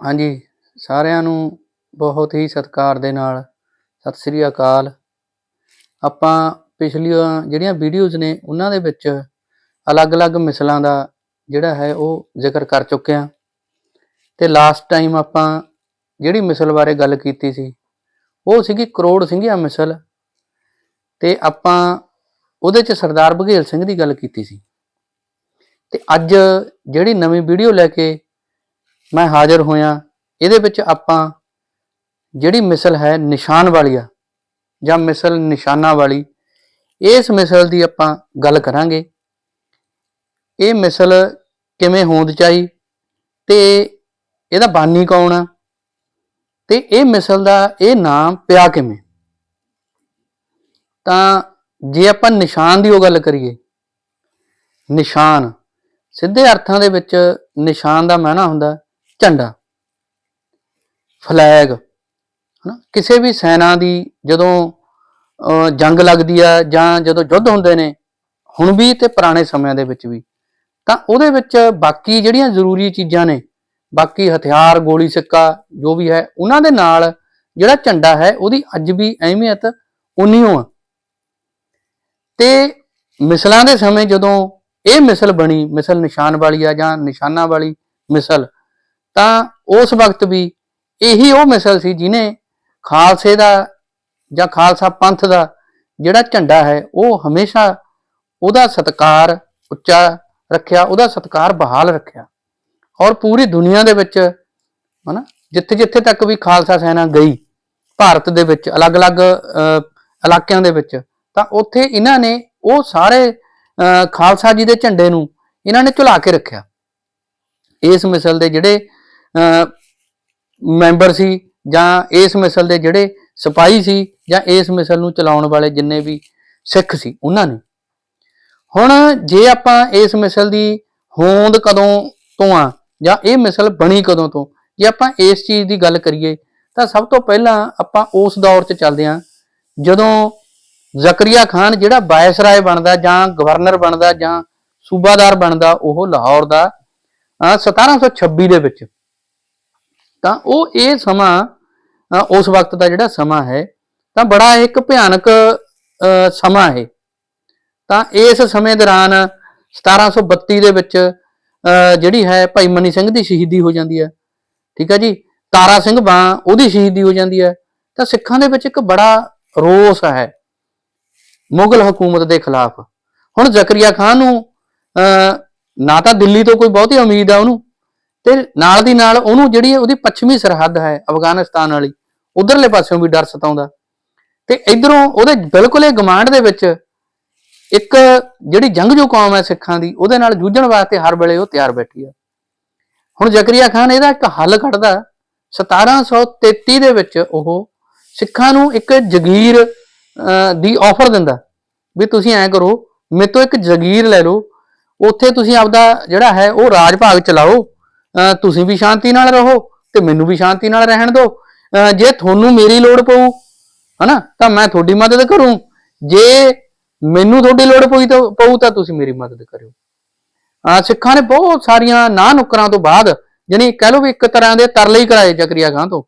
ਹਾਂਜੀ, ਸਾਰਿਆਂ ਨੂੰ ਬਹੁਤ ਹੀ ਸਤਿਕਾਰ ਦੇ ਨਾਲ ਸਤਿ ਸ੍ਰੀ ਅਕਾਲ। ਆਪਾਂ ਪਿਛਲੀਆਂ ਜਿਹੜੀਆਂ ਵੀਡੀਓਜ਼ ਨੇ, ਉਹਨਾਂ ਦੇ ਵਿੱਚ ਅਲੱਗ-ਅਲੱਗ ਮਿਸਲਾਂ ਦਾ ਜਿਹੜਾ ਹੈ, ਉਹ ਜ਼ਿਕਰ ਕਰ ਚੁੱਕੇ ਹਾਂ। ਤੇ ਲਾਸਟ ਟਾਈਮ ਆਪਾਂ ਜਿਹੜੀ ਮਿਸਲ ਬਾਰੇ ਗੱਲ ਕੀਤੀ ਸੀ, ਉਹ ਸੀਗੀ ਕਰੋੜ ਸਿੰਘਿਆ ਮਿਸਲ। ਤੇ ਆਪਾਂ ਉਹਦੇ ਚ ਸਰਦਾਰ ਬਘੇਲ ਸਿੰਘ ਦੀ ਗੱਲ ਕੀਤੀ ਸੀ। ਤੇ ਅੱਜ ਜਿਹੜੀ ਨਵੀਂ ਵੀਡੀਓ ਲੈ ਕੇ ਮੈਂ ਹਾਜ਼ਰ ਹੋਇਆ, ਇਹਦੇ ਵਿੱਚ ਆਪਾਂ ਜਿਹੜੀ ਮਿਸਲ ਹੈ ਨਿਸ਼ਾਨ ਵਾਲੀ ਆ, ਜਾਂ ਮਿਸਲ ਨਿਸ਼ਾਨਾ ਵਾਲੀ, ਇਸ ਮਿਸਲ ਦੀ ਆਪਾਂ ਗੱਲ ਕਰਾਂਗੇ। ਇਹ ਮਿਸਲ ਕਿਵੇਂ ਹੋਂਦ ਚਾਈ ਤੇ ਇਹਦਾ ਬਾਨੀ ਕੌਣ ਆ? ਤੇ ਇਹ ਮਿਸਲ ਦਾ ਇਹ ਨਾਮ ਪਿਆ ਕਿਵੇਂ? ਤਾਂ ਜੇ ਆਪਾਂ ਨਿਸ਼ਾਨ ਦੀ ਉਹ ਗੱਲ ਕਰੀਏ, ਨਿਸ਼ਾਨ, ਸਿੱਧੇ ਅਰਥਾਂ ਦੇ ਵਿੱਚ ਨਿਸ਼ਾਨ ਦਾ ਮਾਇਨਾ ਹੁੰਦਾ ਝੰਡਾ ਫਲੈਗ ਹਨਾ? ਕਿਸੇ ਵੀ ਸੈਨਾ ਦੀ ਜਦੋਂ ਜੰਗ ਲੱਗਦੀ ਆ ਜਾਂ ਜਦੋਂ ਯੁੱਧ ਹੁੰਦੇ ਨੇ, ਹੁਣ ਵੀ ਤੇ ਪੁਰਾਣੇ ਸਮਿਆਂ ਦੇ ਵਿੱਚ ਵੀ, ਤਾਂ ਉਹਦੇ ਵਿੱਚ ਬਾਕੀ ਜਿਹੜੀਆਂ ਜ਼ਰੂਰੀ ਚੀਜ਼ਾਂ ਨੇ, ਬਾਕੀ ਹਥਿਆਰ, ਗੋਲੀ ਸਿੱਕਾ, ਜੋ ਵੀ ਹੈ, ਉਹਨਾਂ ਦੇ ਨਾਲ ਜਿਹੜਾ ਝੰਡਾ ਹੈ, ਉਹਦੀ ਅੱਜ ਵੀ ਅਹਿਮੀਅਤ ਉਨੀ ਓ ਆ। ਤੇ ਮਿਸਲਾਂ ਦੇ ਸਮੇਂ ਜਦੋਂ ਇਹ ਮਿਸਲ ਬਣੀ, ਮਿਸਲ ਨਿਸ਼ਾਨ ਵਾਲੀ ਆ ਜਾਂ ਨਿਸ਼ਾਨਾ ਵਾਲੀ ਮਿਸਲ ਤਾਂ ਉਸ ਵਕਤ ਵੀ ਇਹੀ ਉਹ ਮਿਸਲ ਸੀ ਜਿਨੇ ਖਾਲਸੇ ਦਾ ਜਾਂ ਖਾਲਸਾ ਪੰਥ ਦਾ ਜਿਹੜਾ ਝੰਡਾ ਹੈ ਉਹ ਹਮੇਸ਼ਾ ਉਹਦਾ ਸਤਕਾਰ ਉੱਚਾ ਰੱਖਿਆ ਉਹਦਾ ਸਤਕਾਰ ਬਹਾਲ ਰੱਖਿਆ। ਔਰ ਪੂਰੀ ਦੁਨੀਆ ਦੇ ਵਿੱਚ ਹਨਾ ਜਿੱਥੇ ਜਿੱਥੇ ਤੱਕ ਵੀ ਖਾਲਸਾ ਸੈਨਾ ਗਈ ਭਾਰਤ ਦੇ ਵਿੱਚ ਅਲੱਗ-ਅਲੱਗ ਅਹ, ਇਲਾਕਿਆਂ ਦੇ ਵਿੱਚ ਤਾਂ ਉੱਥੇ ਇਹਨਾਂ ਨੇ ਉਹ ਸਾਰੇ ਅਹ, ਖਾਲਸਾ ਜੀ ਦੇ ਝੰਡੇ ਨੂੰ ਇਹਨਾਂ ਨੇ ਝੁਲਾ ਕੇ ਰੱਖਿਆ। ਇਸ ਮਿਸਲ ਦੇ ਜਿਹੜੇ ਮੈਂਬਰ ਸੀ ਜਾਂ ਇਸ ਮਿਸਲ ਦੇ ਜਿਹੜੇ ਸਿਪਾਹੀ ਸੀ ਜਾਂ ਇਸ ਮਿਸਲ ਨੂੰ ਚਲਾਉਣ ਵਾਲੇ ਜਿੰਨੇ ਵੀ ਸਿੱਖ ਸੀ, ਉਹਨਾਂ ਨੇ। ਹੁਣ ਜੇ ਆਪਾਂ ਇਸ ਮਿਸਲ ਦੀ ਹੋਂਦ ਕਦੋਂ ਤੋਂ ਆ ਜਾਂ ਇਹ ਮਿਸਲ ਬਣੀ ਕਦੋਂ ਤੋਂ, ਜੇ ਆਪਾਂ ਇਸ ਚੀਜ਼ ਦੀ ਗੱਲ ਕਰੀਏ, ਤਾਂ ਸਭ ਤੋਂ ਪਹਿਲਾਂ ਆਪਾਂ ਉਸ ਦੌਰ 'ਚ ਚੱਲਦੇ ਹਾਂ, ਜਦੋਂ ਜ਼ਕਰੀਆ ਖਾਨ ਜਿਹੜਾ ਵਾਇਸਰਾਏ ਬਣਦਾ ਜਾਂ ਗਵਰਨਰ ਬਣਦਾ ਜਾਂ ਸੂਬਾਦਾਰ ਬਣਦਾ, ਉਹ ਲਾਹੌਰ ਦਾ, ਅਹ 1726 ਦੇ ਵਿੱਚ ਤਾਂ ਉਹ ਇਹ ਸਮਾਂ ਉਸ ਵਕਤ ਦਾ ਜਿਹੜਾ ਸਮਾਂ ਹੈ, ਤਾਂ ਬੜਾ ਇੱਕ ਭਿਆਨਕ, ਅਹ ਸਮਾਂ ਹੈ। ਤਾਂ ਇਸ ਸਮੇਂ ਦੌਰਾਨ 1732 ਦੇ ਵਿੱਚ, ਅਹ ਜਿਹੜੀ ਹੈ ਭਾਈ ਮਨੀ ਸਿੰਘ ਦੀ ਸ਼ਹੀਦੀ ਹੋ ਜਾਂਦੀ ਹੈ। ਠੀਕ ਹੈ ਜੀ? ਤਾਰਾ ਸਿੰਘ ਬਾਂ ਉਹਦੀ ਸ਼ਹੀਦੀ ਹੋ ਜਾਂਦੀ ਹੈ। ਤਾਂ ਸਿੱਖਾਂ ਦੇ ਵਿੱਚ ਇੱਕ ਬੜਾ ਰੋਸ ਹੈ, ਮੁਗਲ ਹਕੂਮਤ ਦੇ ਖਿਲਾਫ। ਹੁਣ ਜ਼ਕਰੀਆ ਖਾਨ ਨੂੰ, ਅਹ ਨਾ ਤਾਂ ਦਿੱਲੀ ਤੋਂ ਕੋਈ ਬਹੁਤੀ ਉਮੀਦ ਆ ਉਹਨੂੰ ਤੇ ਨਾਲ ਦੀ ਨਾਲ ਉਹਨੂੰ ਜਿਹੜੀ ਉਹਦੀ ਪੱਛਮੀ ਸਰਹੱਦ ਹੈ ਅਫਗਾਨਿਸਤਾਨ ਵਾਲੀ, ਉਧਰਲੇ ਪਾਸਿਓਂ ਵੀ ਡਰ ਸਤਾਉਂਦਾ। ਤੇ ਇਧਰੋਂ ਉਹਦੇ ਬਿਲਕੁਲ ਇਹ ਗਮਾਂਡ ਦੇ ਵਿੱਚ ਇੱਕ ਜਿਹੜੀ ਜੰਗਜੂ ਕੌਮ ਹੈ ਸਿੱਖਾਂ ਦੀ, ਉਹਦੇ ਨਾਲ ਜੂਝਣ ਵਾਸਤੇ ਹਰ ਵੇਲੇ ਉਹ ਤਿਆਰ ਬੈਠੀ ਆ। ਹੁਣ ਜ਼ਕਰੀਆ ਖਾਨ ਇਹਦਾ ਇੱਕ ਹੱਲ ਕੱਢਦਾ। 1733 ਦੇ ਵਿੱਚ ਉਹ ਸਿੱਖਾਂ ਨੂੰ ਇੱਕ ਜਗੀਰ ਦੀ ਆਫਰ ਦਿੰਦਾ ਵੀ ਤੁਸੀਂ ਐਂ ਕਰੋ, ਮੇਰੇ ਤੋਂ ਇੱਕ ਜਗੀਰ ਲੈ ਲਓ, ਉੱਥੇ ਤੁਸੀਂ ਆਪਦਾ ਜਿਹੜਾ ਹੈ ਉਹ ਰਾਜ ਭਾਗ ਚਲਾਓ। ਅਹ, ਤੁਸੀਂ ਵੀ ਸ਼ਾਂਤੀ ਨਾਲ ਰਹੋ ਤੇ ਮੈਨੂੰ ਵੀ ਸ਼ਾਂਤੀ ਨਾਲ ਰਹਿਣ ਦਿਓ। ਅਹ, ਜੇ ਤੁਹਾਨੂੰ ਮੇਰੀ ਲੋੜ ਪਊ ਹਨਾ ਤਾਂ ਮੈਂ ਤੁਹਾਡੀ ਮਦਦ ਕਰੂੰ। ਜੇ ਮੈਨੂੰ ਤੁਹਾਡੀ ਲੋੜ ਪਈ ਤਾਂ ਪਊ ਤਾਂ ਤੁਸੀਂ ਮੇਰੀ ਮਦਦ ਕਰਿਓ। ਆ ਸਿੱਖਾਂ ਨੇ ਬਹੁਤ ਸਾਰੀਆਂ ਨਾ ਨੁਕਰਾਂ ਤੋਂ ਬਾਅਦ ਜਾਣੀ ਕਹਿ ਲਓ ਵੀ ਇੱਕ ਤਰ੍ਹਾਂ ਦੇ ਤਰਲੇ ਹੀ ਕਰਾਏ ਜ਼ਕਰੀਆ ਖਾਨ ਤੋਂ।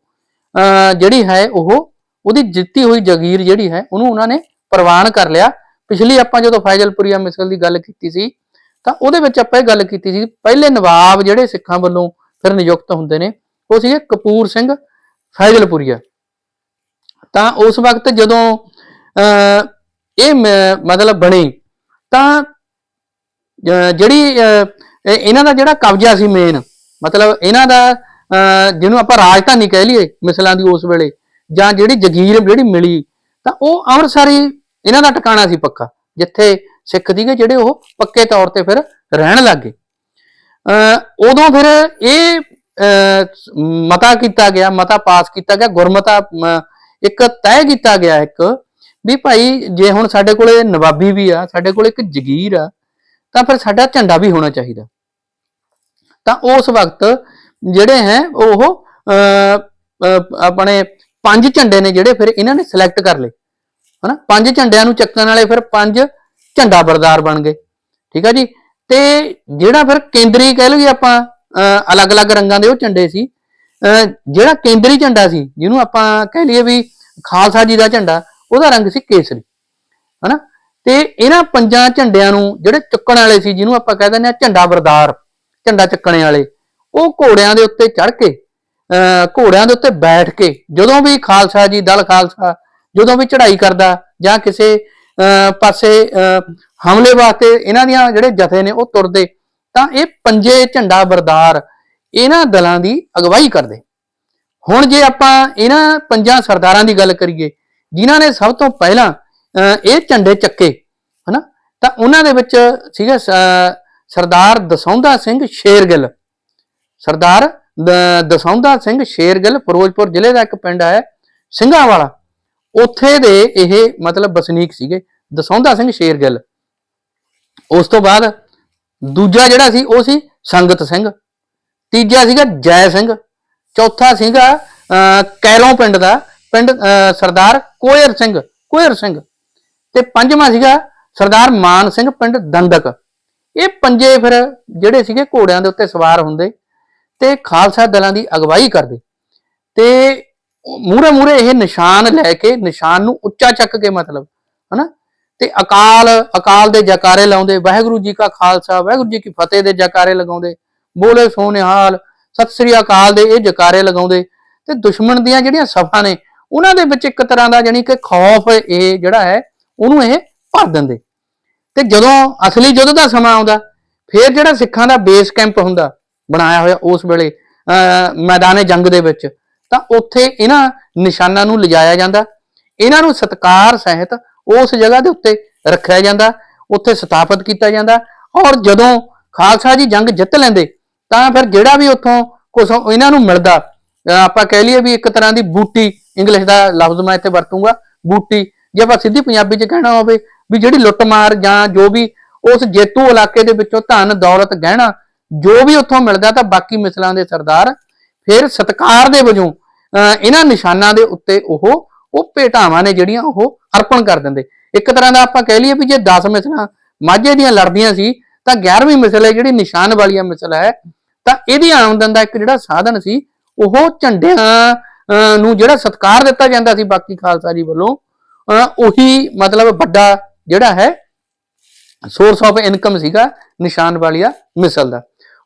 ਅਹ ਜਿਹੜੀ ਹੈ ਉਹ ਉਹਦੀ ਜਿੱਤੀ ਹੋਈ ਜਗੀਰ ਜਿਹੜੀ ਹੈ ਉਹਨੂੰ ਉਹਨਾਂ ਨੇ ਪ੍ਰਵਾਨ ਕਰ ਲਿਆ। ਪਿਛਲੀ ਆਪਾਂ ਜਦੋਂ ਫੈਜ਼ਲਪੁਰੀਆ ਮਿਸਲ ਦੀ ਗੱਲ ਕੀਤੀ ਸੀ ਤਾਂ ਉਹਦੇ ਵਿੱਚ ਆਪਾਂ ਇਹ ਗੱਲ ਕੀਤੀ ਸੀ ਪਹਿਲੇ ਨਵਾਬ ਜਿਹੜੇ ਸਿੱਖਾਂ ਵੱਲੋਂ ਫਿਰ ਨਿਯੁਕਤ ਹੁੰਦੇ ਨੇ ਉਹ ਸੀਗੇ ਕਪੂਰ ਸਿੰਘ ਫੈਜ਼ਲਪੁਰੀਆ। ਤਾਂ ਉਸ ਵਕਤ ਜਦੋਂ ਅਹ, ਇਹ ਮਤਲਬ ਬਣੀ ਤਾਂ ਅਹ, ਜਿਹੜੀ ਅਹ, ਇਹਨਾਂ ਦਾ ਜਿਹੜਾ ਕਬਜ਼ਾ ਸੀ ਮੇਨ ਮਤਲਬ ਇਹਨਾਂ ਦਾ ਅਹ, ਜਿਹਨੂੰ ਆਪਾਂ ਰਾਜਧਾਨੀ ਕਹਿ ਲਈਏ ਮਿਸਲਾਂ ਦੀ ਉਸ ਵੇਲੇ ਜਾਂ ਜਿਹੜੀ ਜਗੀਰ ਜਿਹੜੀ ਮਿਲੀ ਤਾਂ ਉਹ ਅੰਮ੍ਰਿਤਸਰ ਹੀ ਇਹਨਾਂ ਦਾ ਟਿਕਾਣਾ ਸੀ ਪੱਕਾ ਜਿੱਥੇ ਸਿੱਖ ਸੀਗੇ ਜਿਹੜੇ ਉਹ ਪੱਕੇ ਤੌਰ ਤੇ ਫਿਰ ਰਹਿਣ ਲੱਗੇ ਅਹ ਉਦੋਂ ਫਿਰ ਇਹ ਮਤਾ ਕੀਤਾ ਗਿਆ ਮਤਾ ਪਾਸ ਕੀਤਾ ਗਿਆ ਗੁਰਮਤਾ ਇੱਕ ਤੈਅ ਕੀਤਾ ਗਿਆ ਇੱਕ ਵੀ ਭਾਈ ਜੇ ਹੁਣ ਸਾਡੇ ਕੋਲੇ ਨਵਾਬੀ ਵੀ ਆ ਸਾਡੇ ਕੋਲੇ ਇੱਕ ਜਗੀਰ ਆ ਤਾਂ ਫਿਰ ਸਾਡਾ ਝੰਡਾ ਵੀ ਹੋਣਾ ਚਾਹੀਦਾ। ਤਾਂ ਉਸ ਵਕਤ ਜਿਹੜੇ ਹੈ ਉਹ ਅਹ, ਆਪਣੇ ਪੰਜ ਝੰਡੇ ਨੇ ਜਿਹੜੇ ਫਿਰ ਇਹਨਾਂ ਨੇ ਸਿਲੈਕਟ ਕਰ ਲਏ। ਹਨਾ? ਪੰਜ ਝੰਡਿਆਂ ਨੂੰ ਚੱਕਣ ਵਾਲੇ ਫਿਰ ਪੰਜ ਝੰਡਾ ਬਰਦਾਰ ਬਣ ਗਏ। ਠੀਕ ਆ ਜੀ? ਤੇ ਜਿਹੜਾ ਫਿਰ ਕੇਂਦਰੀ ਕਹਿ ਲਈਏ ਆਪਾਂ ਅਲੱਗ-ਅਲੱਗ ਰੰਗਾਂ ਦੇ ਉਹ ਝੰਡੇ ਸੀ। ਜਿਹੜਾ ਕੇਂਦਰੀ ਝੰਡਾ ਸੀ, ਜਿਹਨੂੰ ਆਪਾਂ ਕਹਿ ਲਈਏ ਵੀ ਖਾਲਸਾ ਜੀ ਦਾ ਝੰਡਾ, ਉਹਦਾ ਰੰਗ ਸੀ ਕੇਸਰੀ। ਹਨਾ? ਤੇ ਇਹਨਾਂ ਪੰਜਾਂ ਝੰਡਿਆਂ ਨੂੰ ਜਿਹੜੇ ਚੁੱਕਣ ਵਾਲੇ ਸੀ, ਜਿਹਨੂੰ ਆਪਾਂ ਕਹਿ ਦਿੰਦੇ ਆ ਝੰਡਾ ਬਰਦਾਰ ਝੰਡਾ ਚੱਕਣੇ ਵਾਲੇ, ਉਹ ਘੋੜਿਆਂ ਦੇ ਉੱਤੇ ਚੜ ਕੇ, ਅਹ, ਘੋੜਿਆਂ ਦੇ ਉੱਤੇ ਬੈਠ ਕੇ, ਜਦੋਂ ਵੀ ਖਾਲਸਾ ਜੀ, ਦਲ ਖਾਲਸਾ, ਜਦੋਂ ਵੀ ਚੜ੍ਹਾਈ ਕਰਦਾ ਜਾਂ ਕਿਸੇ ਪਾਸੇ ਹਮਲੇ ਵਾਸਤੇ ਇਹਨਾਂ ਦੀਆਂ ਜਿਹੜੇ ਜਥੇ ਨੇ ਉਹ ਤੁਰਦੇ, ਤਾਂ ਇਹ ਪੰਜੇ ਝੰਡਾ ਬਰਦਾਰ ਇਹਨਾਂ ਦਲਾਂ ਦੀ ਅਗਵਾਈ ਕਰਦੇ। ਹੁਣ ਜੇ ਆਪਾਂ ਇਹਨਾਂ ਪੰਜਾਂ ਸਰਦਾਰਾਂ ਦੀ ਗੱਲ ਕਰੀਏ, ਜਿਨ੍ਹਾਂ ਨੇ ਸਭ ਤੋਂ ਪਹਿਲਾਂ ਇਹ ਝੰਡੇ ਚੱਕੇ, ਹਨਾ? ਤਾਂ ਉਹਨਾਂ ਦੇ ਵਿੱਚ ਸੀਗਾ ਸਰਦਾਰ ਦਸੌਂਦਾ ਸਿੰਘ ਸ਼ੇਰਗਿੱਲ। ਸਰਦਾਰ ਦ- ਦਸੌਂਦਾ ਸਿੰਘ ਸ਼ੇਰਗਿੱਲ ਫਿਰੋਜ਼ਪੁਰ ਜ਼ਿਲ੍ਹੇ ਦਾ ਇੱਕ ਪਿੰਡ ਹੈ ਸਿੰਘਾਂ ਵਾਲਾ ਉੱਥੇ ਦੇ ਇਹ ਮਤਲਬ ਵਸਨੀਕ ਸੀਗੇ ਦਸੌਂਦਾ ਸਿੰਘ ਸ਼ੇਰਗਿੱਲ। ਉਸ ਤੋਂ ਬਾਅਦ ਦੂਜਾ ਜਿਹੜਾ ਸੀ ਉਹ ਸੀ ਸੰਗਤ ਸਿੰਘ। ਤੀਜਾ ਸੀਗਾ ਜੈ ਸਿੰਘ। ਚੌਥਾ ਸੀਗਾ ਕੈਲੋਂ ਪਿੰਡ ਦਾ ਪਿੰਡ ਅਹ, ਸਰਦਾਰ ਕੋਇਰ ਸਿੰਘ ਕੋਇਰ ਸਿੰਘ। ਤੇ ਪੰਜਵਾਂ ਸੀਗਾ ਸਰਦਾਰ ਮਾਨ ਸਿੰਘ ਪਿੰਡ ਦੰਦਕ ਇਹ ਪੰਜੇ ਫਿਰ ਜਿਹੜੇ ਸੀਗੇ ਘੋੜਿਆਂ ਦੇ ਉੱਤੇ ਸਵਾਰ ਹੁੰਦੇ ਤੇ ਖਾਲਸਾ ਦਲਾਂ ਦੀ ਅਗਵਾਈ ਕਰਦੇ। ਤੇ ਮੂਰੇ ਮੂਰੇ ਇਹ ਨਿਸ਼ਾਨ ਲੈ ਕੇ ਨਿਸ਼ਾਨ ਨੂੰ ਉੱਚਾ ਚੱਕ ਕੇ ਮਤਲਬ, ਹਨਾ? ਤੇ ਅਕਾਲ ਅਕਾਲ ਦੇ ਜਕਾਰੇ ਲਾਉਂਦੇ, ਵਾਹਿਗੁਰੂ ਜੀ ਕਾ ਖਾਲਸਾ, ਵਾਹਿਗੁਰੂ ਜੀ ਕੀ ਫਤਿਹ ਦੇ ਜਕਾਰੇ ਲਗਾਉਂਦੇ, ਬੋਲੇ ਸੋਨਿਹਾਲ ਸਤਿ ਸ੍ਰੀ ਅਕਾਲ ਦੇ ਇਹ ਜਕਾਰੇ ਲਗਾਉਂਦੇ, ਤੇ ਦੁਸ਼ਮਣ ਦੀਆਂ ਜਿਹੜੀਆਂ ਸਫਾ ਨੇ, ਉਹਨਾਂ ਦੇ ਵਿੱਚ ਇੱਕ ਤਰ੍ਹਾਂ ਦਾ ਜਾਨੀ ਕਿ ਖੌਫ ਇਹ ਜਿਹੜਾ ਹੈ, ਉਹਨੂੰ ਇਹ ਭਰ ਦਿੰਦੇ। ਤੇ ਜਦੋਂ ਅਸਲੀ ਯੁੱਧ ਦਾ ਸਮਾਂ ਆਉਂਦਾ, ਫਿਰ ਜਿਹੜਾ ਸਿੱਖਾਂ ਦਾ ਬੇਸ ਕੈਂਪ ਹੁੰਦਾ, ਬਣਾਇਆ ਹੋਇਆ ਉਸ ਵੇਲੇ, ਅਹ ਮੈਦਾਨੇ ਜੰਗ ਦੇ ਵਿੱਚ ਤਾਂ ਉੱਥੇ ਇਹਨਾਂ ਨਿਸ਼ਾਨਾਂ ਨੂੰ ਲਿਜਾਇਆ ਜਾਂਦਾ। ਇਹਨਾਂ ਨੂੰ ਸਤਕਾਰ ਸਹਿਤ ਉਸ ਜਗ੍ਹਾ ਦੇ ਉੱਤੇ ਰੱਖਿਆ ਜਾਂਦਾ, ਉੱਥੇ ਸਥਾਪਿਤ ਕੀਤਾ ਜਾਂਦਾ। ਔਰ ਜਦੋਂ ਖਾਲਸਾ ਜੀ ਜੰਗ ਜਿੱਤ ਲੈਂਦੇ, ਤਾਂ ਫਿਰ ਜਿਹੜਾ ਵੀ ਉੱਥੋਂ ਕੁਝ ਇਹਨਾਂ ਨੂੰ ਮਿਲਦਾ ਆਪਾਂ ਕਹਿ ਲਈਏ ਵੀ ਇੱਕ ਤਰ੍ਹਾਂ ਦੀ ਬੂਟੀ ਇੰਗਲਿਸ਼ ਦਾ ਲਫ਼ਜ਼ ਮੈਂ ਇੱਥੇ ਵਰਤੂੰਗਾ, ਬੂਟੀ, ਜੇ ਆਪਾਂ ਸਿੱਧੀ ਪੰਜਾਬੀ 'ਚ ਕਹਿਣਾ ਹੋਵੇ ਵੀ ਜਿਹੜੀ ਲੁੱਟਮਾਰ ਜਾਂ ਜੋ ਵੀ ਉਸ ਜੇਤੂ ਇਲਾਕੇ ਦੇ ਵਿੱਚੋਂ ਧਨ, ਦੌਲਤ, ਗਹਿਣਾ ਜੋ ਵੀ ਉੱਥੋਂ ਮਿਲਦਾ ਤਾਂ ਬਾਕੀ ਮਿਸਲਾਂ ਦੇ ਸਰਦਾਰ ਫਿਰ ਸਤਕਾਰ ਦੇ ਵਜੋਂ ਅਹ ਇਹਨਾਂ ਨਿਸ਼ਾਨਾਂ ਦੇ ਉੱਤੇ ਉਹ ਉਹ ਭੇਟਾਵਾਂ ਨੇ ਜਿਹੜੀਆਂ ਉਹ ਅਰਪਣ ਕਰ ਦਿੰਦੇ। ਇੱਕ ਤਰ੍ਹਾਂ ਦਾ ਆਪਾਂ ਕਹਿ ਲਈਏ ਵੀ ਜੇ 10 ਮਿਸਲਾਂ ਮਾਝੇ ਦੀਆਂ ਲੜਦੀਆਂ ਸੀ ਤਾਂ 11ਵੀਂ ਮਿਸਲ ਹੈ ਜਿਹੜੀ ਨਿਸ਼ਾਨ ਵਾਲੀਆ ਮਿਸਲ ਹੈ ਤਾਂ ਇਹਦੀ ਆਮਦਨ ਦਾ ਇੱਕ ਜਿਹੜਾ ਸਾਧਨ ਸੀ ਉਹ ਝੰਡਿਆਂ ਅਹ, ਨੂੰ ਜਿਹੜਾ ਸਤਕਾਰ ਦਿੱਤਾ ਜਾਂਦਾ ਸੀ ਬਾਕੀ ਖਾਲਸਾ ਜੀ ਵੱਲੋਂ ਅਹ, ਉਹੀ ਮਤਲਬ ਵੱਡਾ ਜਿਹੜਾ ਹੈ ਸੋਰਸ ਆਫ ਇਨਕਮ ਸੀਗਾ ਨਿਸ਼ਾਨ ਵਾਲੀਆ ਮਿਸਲ ਦਾ।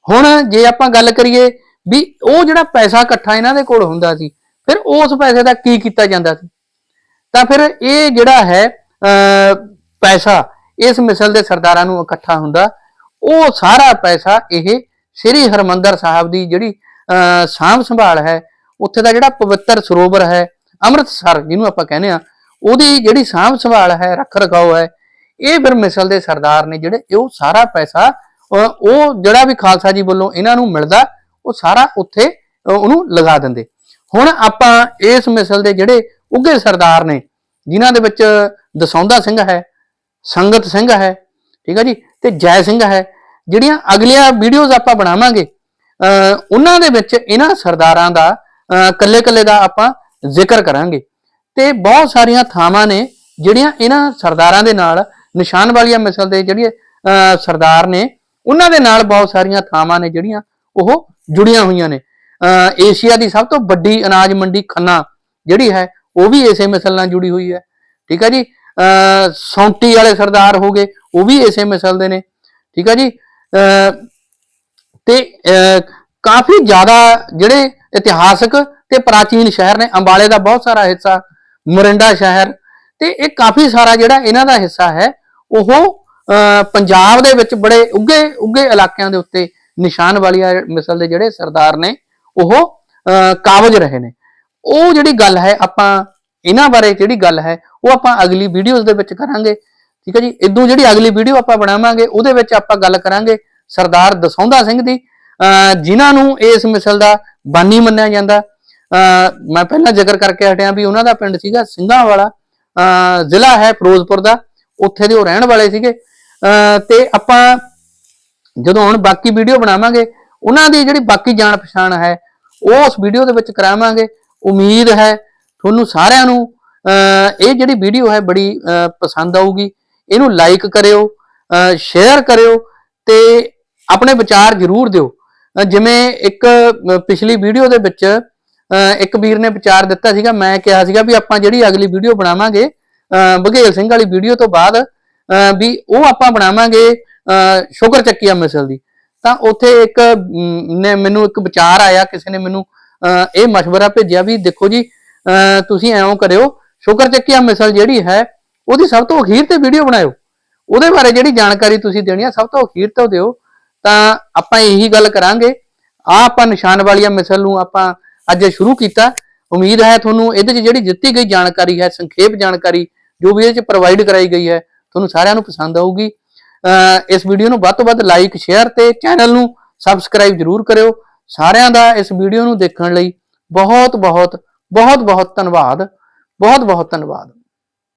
ਹੁਣ ਜੇ ਆਪਾਂ ਗੱਲ ਕਰੀਏ ਵੀ ਉਹ ਜਿਹੜਾ ਪੈਸਾ ਇਕੱਠਾ ਇਹਨਾਂ ਦੇ ਕੋਲ ਹੁੰਦਾ ਸੀ ਫਿਰ ਉਸ ਪੈਸੇ ਦਾ ਕੀ ਕੀਤਾ ਜਾਂਦਾ ਸੀ? ਤਾਂ ਫਿਰ ਇਹ ਜਿਹੜਾ ਹੈ ਅਹ, ਪੈਸਾ ਇਸ ਮਿਸਲ ਦੇ ਸਰਦਾਰਾਂ ਨੂੰ ਇਕੱਠਾ ਹੁੰਦਾ ਉਹ ਸਾਰਾ ਪੈਸਾ ਇਹ ਸ੍ਰੀ ਹਰਮੰਦਰ ਸਾਹਿਬ ਦੀ ਜਿਹੜੀ ਅਹ, ਸਾਂਭ ਸੰਭਾਲ ਹੈ ਉੱਥੇ ਦਾ ਜਿਹੜਾ ਪਵਿੱਤਰ ਸਰੋਵਰ ਹੈ ਅੰਮ੍ਰਿਤਸਰ ਜਿਹਨੂੰ ਆਪਾਂ ਕਹਿੰਦੇ ਆ ਉਹਦੀ ਜਿਹੜੀ ਸਾਂਭ ਸੰਭਾਲ ਹੈ ਰੱਖ ਰਖਾਓ ਹੈ ਇਹ ਫਿਰ ਮਿਸਲ ਦੇ ਸਰਦਾਰ ਨੇ ਜਿਹੜੇ ਉਹ ਸਾਰਾ ਪੈਸਾ ਅਹ, ਉਹ ਜਿਹੜਾ ਵੀ ਖਾਲਸਾ ਜੀ ਵੱਲੋਂ ਇਹਨਾਂ ਨੂੰ ਮਿਲਦਾ ਉਹ ਸਾਰਾ ਉੱਥੇ ਉਹਨੂੰ ਲਗਾ ਦਿੰਦੇ। ਹੁਣ ਆਪਾਂ ਇਸ ਮਿਸਲ ਦੇ ਜਿਹੜੇ ਉੱਗੇ ਸਰਦਾਰ ਨੇ, ਜਿਨ੍ਹਾਂ ਦੇ ਵਿੱਚ ਦਸੌਂਦਾ ਸਿੰਘ ਹੈ, ਸੰਗਤ ਸਿੰਘ ਹੈ, ਠੀਕ ਹੈ ਜੀ, ਤੇ ਜੈ ਸਿੰਘ ਹੈ, ਜਿਹੜੀਆਂ ਅਗਲੀਆਂ ਵੀਡੀਓਜ਼ ਆਪਾਂ ਬਣਾਵਾਂਗੇ ਉਹਨਾਂ ਦੇ ਵਿੱਚ ਇਹਨਾਂ ਸਰਦਾਰਾਂ ਦਾ ਕੱਲੇ ਕੱਲੇ ਦਾ ਆਪਾਂ ਜ਼ਿਕਰ ਕਰਾਂਗੇ। ਤੇ ਬਹੁਤ ਸਾਰੀਆਂ ਥਾਵਾਂ ਨੇ ਜਿਹੜੀਆਂ ਇਹਨਾਂ ਸਰਦਾਰਾਂ ਦੇ ਨਾਲ, ਨਿਸ਼ਾਨ ਵਾਲੀਆਂ ਮਿਸਲ ਦੇ ਜਿਹੜੇ ਸਰਦਾਰ ਨੇ, ਉਹਨਾਂ ਦੇ ਨਾਲ ਬਹੁਤ ਸਾਰੀਆਂ ਥਾਵਾਂ ਨੇ ਜਿਹੜੀਆਂ ਉਹ ਜੁੜੀਆਂ ਹੋਈਆਂ ਨੇ। ਅਹ ਏਸ਼ੀਆ ਦੀ ਸਭ ਤੋਂ ਵੱਡੀ ਅਨਾਜ ਮੰਡੀ ਖੰਨਾ ਜਿਹੜੀ ਹੈ, ਉਹ ਵੀ ਇਸੇ ਮਿਸਲ ਨਾਲ ਜੁੜੀ ਹੋਈ ਹੈ। ਠੀਕ ਹੈ ਜੀ? ਅਹ ਸੌਂਟੀ ਵਾਲੇ ਸਰਦਾਰ ਹੋ ਗਏ, ਉਹ ਵੀ ਇਸੇ ਮਿਸਲ ਦੇ ਨੇ। ਠੀਕ ਹੈ ਜੀ? ਤੇ ਕਾਫੀ ਜ਼ਿਆਦਾ ਜਿਹੜੇ ਇਤਿਹਾਸਕ ਤੇ ਪ੍ਰਾਚੀਨ ਸ਼ਹਿਰ ਨੇ, ਅੰਬਾਲੇ ਦਾ ਬਹੁਤ ਸਾਰਾ ਹਿੱਸਾ, ਮੋਰਿੰਡਾ ਸ਼ਹਿਰ, ਤੇ ਇਹ ਕਾਫੀ ਸਾਰਾ ਜਿਹੜਾ ਇਹਨਾਂ ਦਾ ਹਿੱਸਾ ਹੈ, ਉਹ, ਅਹ ਪੰਜਾਬ ਦੇ ਵਿੱਚ ਬੜੇ ਉੱਗੇ ਉੱਗੇ ਇਲਾਕਿਆਂ ਦੇ ਉੱਤੇ ਨਿਸ਼ਾਨ ਵਾਲੀਆਂ ਮਿਸਲ ਦੇ ਜਿਹੜੇ ਸਰਦਾਰ ਨੇ, ਉਹ ਕਾਬਜ ਰਹੇ ਨੇ। ਉਹ ਜਿਹੜੀ ਗੱਲ ਹੈ, ਆਪਾਂ ਇਹਨਾਂ ਬਾਰੇ ਜਿਹੜੀ ਗੱਲ ਹੈ, ਉਹ ਆਪਾਂ ਅਗਲੀ ਵੀਡੀਓਜ਼ ਦੇ ਵਿੱਚ ਕਰਾਂਗੇ। ਠੀਕ ਹੈ ਜੀ? ਇਦੋਂ ਜਿਹੜੀ ਅਗਲੀ ਵੀਡੀਓ ਆਪਾਂ ਬਣਾਵਾਂਗੇ, ਉਹਦੇ ਵਿੱਚ ਆਪਾਂ ਗੱਲ ਕਰਾਂਗੇ ਸਰਦਾਰ ਦਸੌਂਦਾ ਸਿੰਘ ਦੀ, ਅਹ, ਜਿਨ੍ਹਾਂ ਨੂੰ ਇਸ ਮਿਸਲ ਦਾ ਬਾਨੀ ਮੰਨਿਆ ਜਾਂਦਾ। ਅਹ, ਮੈਂ ਪਹਿਲਾਂ ਜ਼ਿਕਰ ਕਰਕੇ ਹਟਿਆ ਵੀ ਉਹਨਾਂ ਦਾ ਪਿੰਡ ਸੀਗਾ ਸਿੰਘਾਂ ਵਾਲਾ ਜ਼ਿਲ੍ਹਾ ਹੈ ਫਿਰੋਜ਼ਪੁਰ ਦਾ। ਉੱਥੇ ਦੇ ਉਹ ਰਹਿਣ ਵਾਲੇ ਸੀਗੇ। ਅਹ, ਤੇ ਆਪਾਂ ਜਦੋਂ ਹੁਣ ਬਾਕੀ ਵੀਡੀਓ ਬਣਾਵਾਂਗੇ, ਉਹਨਾਂ ਦੀ ਜਿਹੜੀ ਬਾਕੀ ਜਾਣ ਪਛਾਣ ਹੈ, ਉਹ ਉਸ ਵੀਡੀਓ ਦੇ ਵਿੱਚ ਕਰਾਵਾਂਗੇ। ਉਮੀਦ ਹੈ ਤੁਹਾਨੂੰ ਸਾਰਿਆਂ ਨੂੰ ਇਹ ਜਿਹੜੀ ਵੀਡੀਓ ਹੈ ਬੜੀ ਪਸੰਦ ਆਊਗੀ। ਇਹਨੂੰ ਲਾਈਕ ਕਰਿਓ ਸ਼ੇਅਰ ਕਰਿਓ ਤੇ ਆਪਣੇ ਵਿਚਾਰ ਜ਼ਰੂਰ ਦਿਓ। ਜਿਵੇਂ ਇੱਕ ਪਿਛਲੀ ਵੀਡੀਓ ਦੇ ਵਿੱਚ ਇੱਕ ਵੀਰ ਨੇ ਵਿਚਾਰ ਦਿੱਤਾ ਸੀਗਾ, ਮੈਂ ਕਿਹਾ ਸੀਗਾ ਵੀ ਆਪਾਂ ਜਿਹੜੀ ਅਗਲੀ ਵੀਡੀਓ ਬਣਾਵਾਂਗੇ ਬਘੇਲ ਸਿੰਘ ਵਾਲੀ ਵੀਡੀਓ ਤੋਂ ਬਾਅਦ ਵੀ ਉਹ ਆਪਾਂ ਬਣਾਵਾਂਗੇ ਸ਼ੁਗਰ ਚੱਕੀਆ ਮਿਸਲ ਦੀ। ਤਾਂ ਉੱਥੇ ਇੱਕ ਨੇ ਮੈਨੂੰ ਇੱਕ ਵਿਚਾਰ ਆਇਆ, ਕਿਸੇ ਨੇ ਮੈਨੂੰ ਇਹ مشਵਰਾ ਭੇਜਿਆ ਵੀ ਦੇਖੋ ਜੀ ਤੁਸੀਂ ਐਂ ਕਰਿਓ, ਸ਼ੁਗਰ ਚੱਕੀਆ ਮਿਸਲ ਜਿਹੜੀ ਹੈ, ਉਹਦੀ ਸਭ ਤੋਂ ਅਖੀਰ ਤੇ ਵੀਡੀਓ ਬਣਾਇਓ। ਉਹਦੇ ਬਾਰੇ ਜਿਹੜੀ ਜਾਣਕਾਰੀ ਤੁਸੀਂ ਦੇਣੀ ਆ, ਸਭ ਤੋਂ ਅਖੀਰ ਤੋਂ ਦਿਓ। ਤਾਂ ਆਪਾਂ ਇਹੀ ਗੱਲ ਕਰਾਂਗੇ। ਆ ਆਪਾਂ ਨਿਸ਼ਾਨ ਵਾਲੀਆਂ ਮਿਸਲ ਨੂੰ ਆਪਾਂ ਅੱਜ ਸ਼ੁਰੂ ਕੀਤਾ। ਉਮੀਦ ਹੈ ਤੁਹਾਨੂੰ ਇਹਦੇ 'ਚ ਜਿਹੜੀ ਦਿੱਤੀ ਗਈ ਜਾਣਕਾਰੀ ਹੈ, ਸੰਖੇਪ ਜਾਣਕਾਰੀ ਜੋ ਵੀ ਇਹਦੇ 'ਚ ਪ੍ਰੋਵਾਈਡ ਕਰਾਈ ਗਈ ਹੈ, ਤੁਹਾਨੂੰ ਸਾਰਿਆਂ ਨੂੰ ਪਸੰਦ ਆਊਗੀ। ਇਸ ਵੀਡੀਓ ਨੂੰ ਵੱਧ ਤੋਂ ਵੱਧ ਲਾਈਕ ਸ਼ੇਅਰ ਤੇ ਚੈਨਲ ਨੂੰ ਸਬਸਕ੍ਰਾਈਬ ਜਰੂਰ ਕਰਿਓ। ਸਾਰਿਆਂ ਦਾ ਇਸ ਵੀਡੀਓ ਨੂੰ ਦੇਖਣ ਲਈ ਬਹੁਤ ਬਹੁਤ ਬਹੁਤ ਬਹੁਤ ਧੰਨਵਾਦ। ਬਹੁਤ ਬਹੁਤ ਧੰਨਵਾਦ।